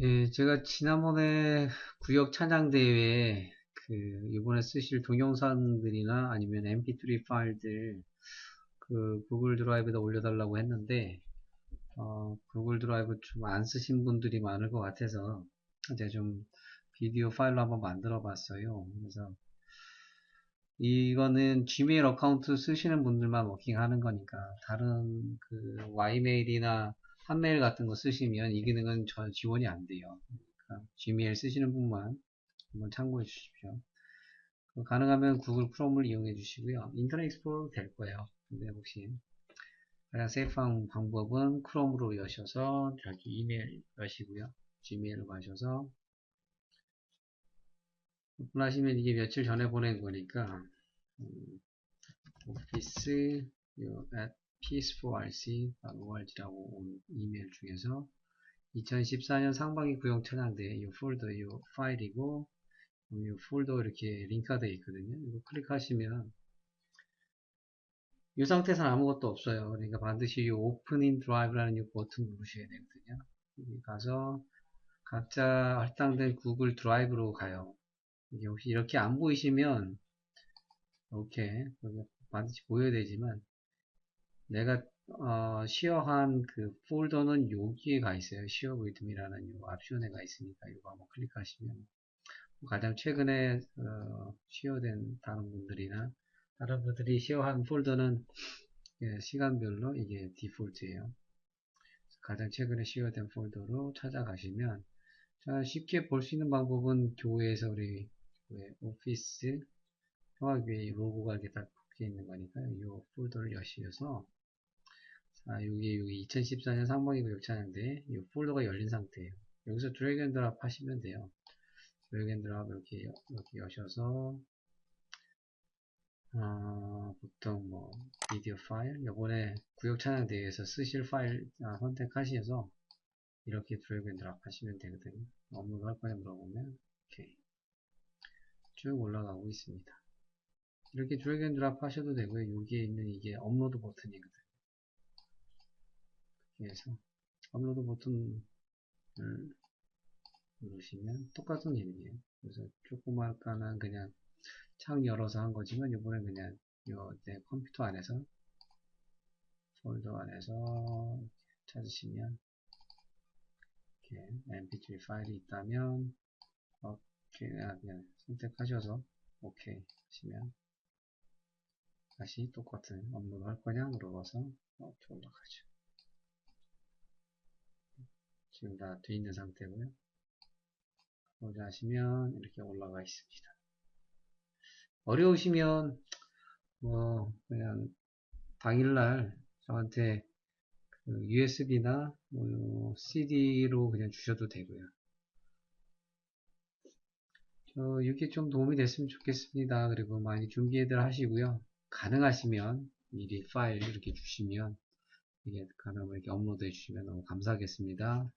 예, 제가 지난번에 구역 찬양 대회에 그 이번에 쓰실 동영상들이나 아니면 mp3 파일들 그 구글 드라이브에다 올려달라고 했는데 어, 구글 드라이브 좀 안 쓰신 분들이 많을 것 같아서 제가 좀 비디오 파일로 한번 만들어 봤어요. 그래서 이거는 gmail 어카운트 쓰시는 분들만 워킹하는 거니까 다른 그 ymail이나 판메일 같은 거 쓰시면 이 기능은 전 지원이 안 돼요. 그러니까 Gmail 쓰시는 분만 한번 참고해 주십시오. 그 가능하면 구글 크롬을 이용해 주시고요. 인터넷 익스플로러 될 거예요. 근데 혹시 가장 세이프한 방법은 크롬으로 여셔서 자기 이메일 여시고요. Gmail로 가셔서 오픈하시면 이게 며칠 전에 보낸 거니까 음, office at ps4rc.world이라고 온 이메일 중에서 2014년 상반기 구형 태양대 이 폴더 이 파일이고 이 폴더 이렇게 링크가 되어 있거든요. 이거 클릭하시면 이 상태에서는 아무것도 없어요. 그러니까 반드시 이 오픈 인 드라이브라는 이 버튼 누르셔야 되거든요. 여기 가서 각자 할당된 구글 드라이브로 가요. 이게 혹시 이렇게 안 보이시면 이렇게 반드시 보여야 되지만 내가 어, 시어한 그 폴더는 여기에 가 있어요. 시어 위드미라는 이 옵션에 가 있으니까 이거 한번 클릭하시면 가장 최근에 어, 시어된 다른 분들이나 다른 분들이 시어한 폴더는 예, 시간별로 이게 디폴트예요. 가장 최근에 시어된 폴더로 찾아가시면 자, 쉽게 볼 수 있는 방법은 교회에서 우리 오피스 평화 위에 로고가 이렇게 딱 붙여 있는 거니까 이 폴더를 여시어서 자, 여기, 여기 2014년 상반기 구역 찬양대 이 폴더가 열린 상태예요. 여기서 드래그 앤 드랍 하시면 돼요. 드래그 앤 드랍 이렇게, 이렇게 여셔서 어, 보통 뭐 비디오 파일 요번에 구역 찬양 대회에서 쓰실 파일 아, 선택하셔서 이렇게 드래그 앤 드랍 하시면 되거든요. 업로드 할 거냐 물어보면 오케이 쭉 올라가고 있습니다. 이렇게 드래그 앤 드랍 하셔도 되고요. 여기에 있는 이게 업로드 버튼이거든요. 그래서 업로드 버튼을 누르시면 똑같은 일이에요. 그래서 조그맣까는 그냥 창 열어서 한 거지만 이번엔 그냥 요내 컴퓨터 안에서 폴더 안에서 찾으시면 이렇게 mp3 파일이 있다면 오케이 그냥 선택하셔서 오케이 하시면 다시 똑같은 업로드 할 거냐 물어봐서 이렇게 올라가죠. 지금 다 돼 있는 상태고요. 보자 하시면 이렇게 올라가 있습니다. 어려우시면 뭐 그냥 당일날 저한테 그 USB나 뭐 CD로 그냥 주셔도 되고요. 저 이렇게 좀 도움이 됐으면 좋겠습니다. 그리고 많이 준비들 하시고요. 가능하시면 미리 파일 이렇게 주시면 이게 가능하면 이렇게 업로드 해 주시면 너무 감사하겠습니다.